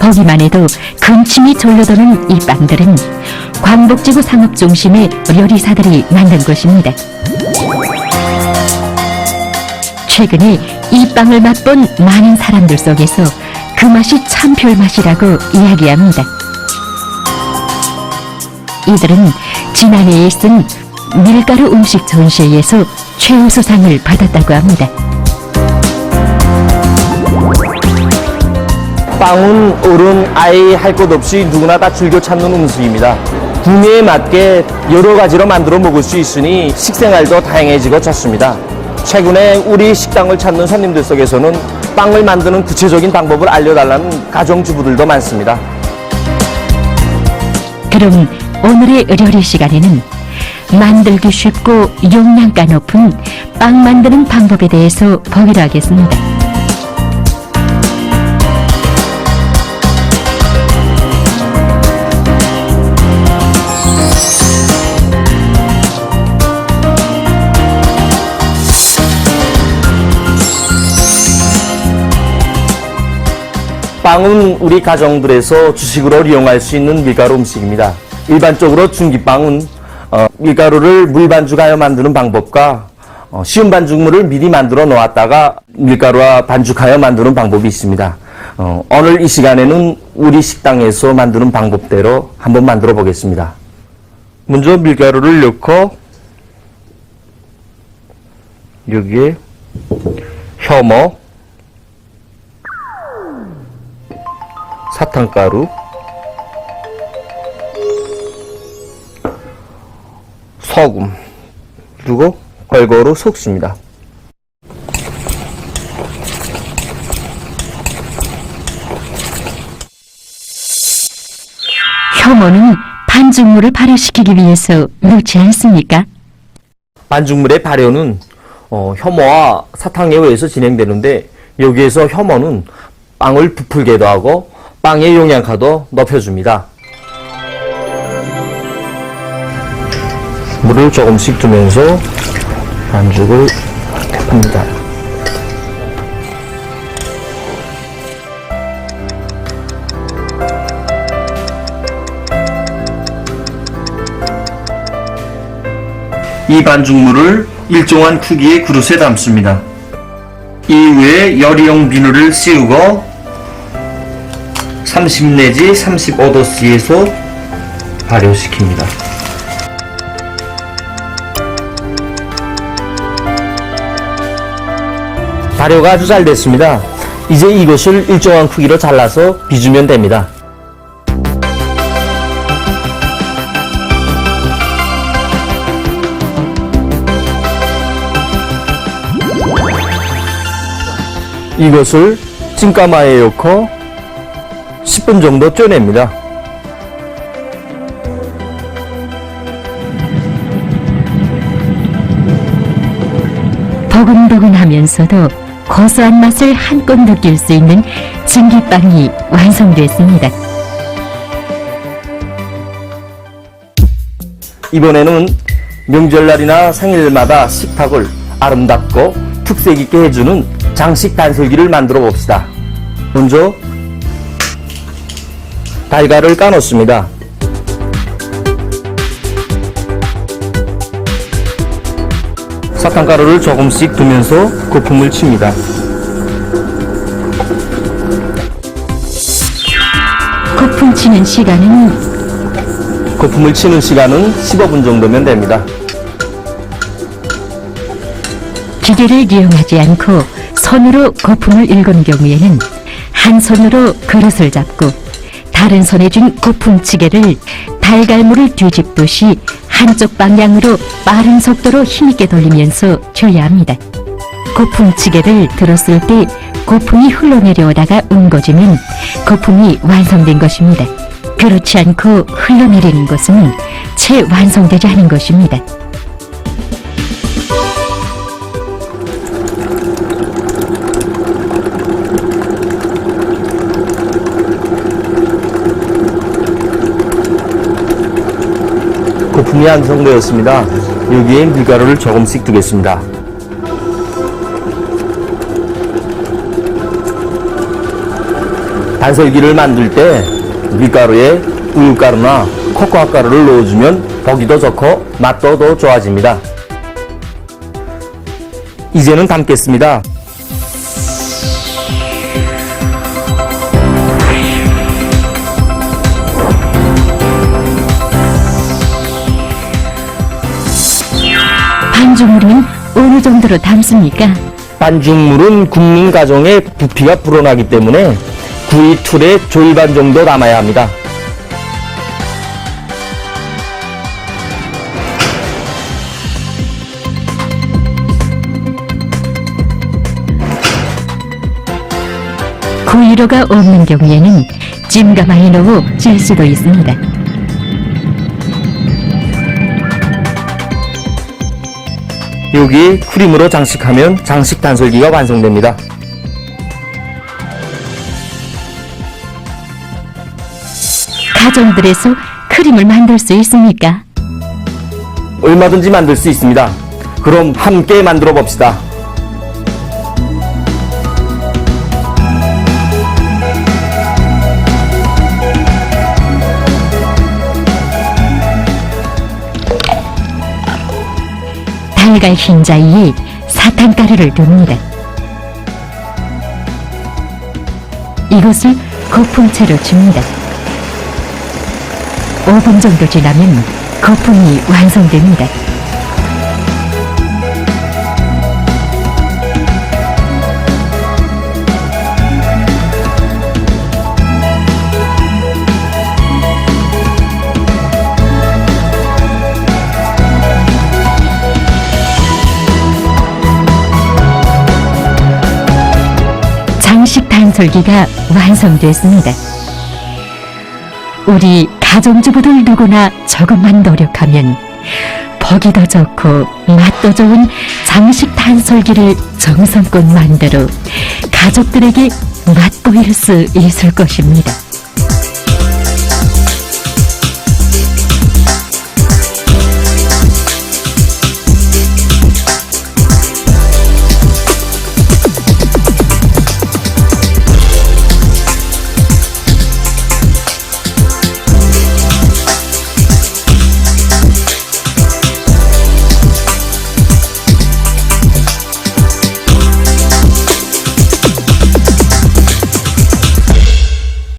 보기만 해도 근침이 졸려드는 이 빵들은 광복지구 상업 중심의 요리사들이 만든 것입니다. 최근에 이 빵을 맛본 많은 사람들 속에서 그 맛이 참 별맛이라고 이야기합니다. 이들은 지난해에 쓴 밀가루 음식 전시회에서 최우수상을 받았다고 합니다. 빵은 어른, 아이 할 것 없이 누구나 다 즐겨 찾는 음식입니다. 구매에 맞게 여러 가지로 만들어 먹을 수 있으니 식생활도 다양해지고 좋습니다. 최근에 우리 식당을 찾는 손님들 속에서는 빵을 만드는 구체적인 방법을 알려달라는 가정주부들도 많습니다. 그럼 오늘의 의료리 시간에는 만들기 쉽고 용량가 높은 빵 만드는 방법에 대해서 보기로 하겠습니다. 빵은 우리 가정들에서 주식으로 이용할 수 있는 밀가루 음식입니다. 일반적으로 중기빵은 어, 밀가루를 물 반죽하여 만드는 방법과 어, 쉬운 반죽물을 미리 만들어 놓았다가 밀가루와 반죽하여 만드는 방법이 있습니다. 어, 오늘 이 시간에는 우리 식당에서 만드는 방법대로 한번 만들어 보겠습니다. 먼저 밀가루를 넣고 여기에 혐오 사탕가루, 소금, 그리고 골고루 섞습니다. 혐오는 반죽물을 발효시키기 위해서 넣지 않습니까? 반죽물의 발효는 어, 혐오와 사탕에 의해서 진행되는데 여기에서 혐오는 빵을 부풀게도 하고 빵의 영양가도 높여줍니다. 물을 조금씩 두면서 반죽을 합니다. 이 반죽물을 일정한 크기의 그릇에 담습니다. 이후에 열이용 비누를 씌우고 30 내지 35도씨에서 발효시킵니다. 발효가 아주 잘 됐습니다. 이제 이것을 일정한 크기로 잘라서 빚으면 됩니다. 이것을 찐가마에 넣고 10분 정도 쪄냅니다. 보근보근하면서도 고소한 맛을 한껏 느낄 수 있는 증기빵이 완성됐습니다. 이번에는 명절날이나 생일마다 식탁을 아름답고 특색 있게 해주는 장식 단솔기를 만들어 봅시다. 먼저 달걀을 까놓습니다. 사탕가루를 조금씩 두면서 거품을 칩니다. 거품 치는 시간은 거품을 치는 시간은 15분 정도면 됩니다. 기계를 이용하지 않고 손으로 거품을 일군 경우에는 한 손으로 그릇을 잡고 다른 손에 쥔 거품치개를 달걀물을 뒤집듯이 한쪽 방향으로 빠른 속도로 힘있게 돌리면서 줘야 합니다. 거품치개를 들었을 때 거품이 흘러내려오다가 웅거지면 거품이 완성된 것입니다. 그렇지 않고 흘러내리는 것은 채 완성되지 않은 것입니다. 거품이 완성되었습니다. 여기에 밀가루를 조금씩 두겠습니다. 단설기를 만들 때 밀가루에 우유가루나 코코아 가루를 넣어주면 보기 더 좋고 맛도 더 좋아집니다. 이제는 담겠습니다. 반죽물은 어느 정도로 담습니까? 반죽물은 굽는 과정에 부피가 불어나기 때문에 구이 툴의 절반 정도 담아야 합니다. 구이로가 없는 경우에는 많이 넣어 질 수도 있습니다. 여기 크림으로 장식하면 장식 단솔기가 완성됩니다. 가정들에서 크림을 만들 수 있습니까? 얼마든지 만들 수 있습니다. 그럼 함께 만들어 봅시다. 달걀 흰자위에 사탕가루를 둡니다. 이것을 거품채로 줍니다. 5분 정도 지나면 거품이 완성됩니다. 단솔기가 완성됐습니다. 우리 가정주부들 누구나 조금만 노력하면 보기 더 좋고 맛도 좋은 장식 단솔기를 정성껏 만들어 가족들에게 맛보일 수 있을 것입니다.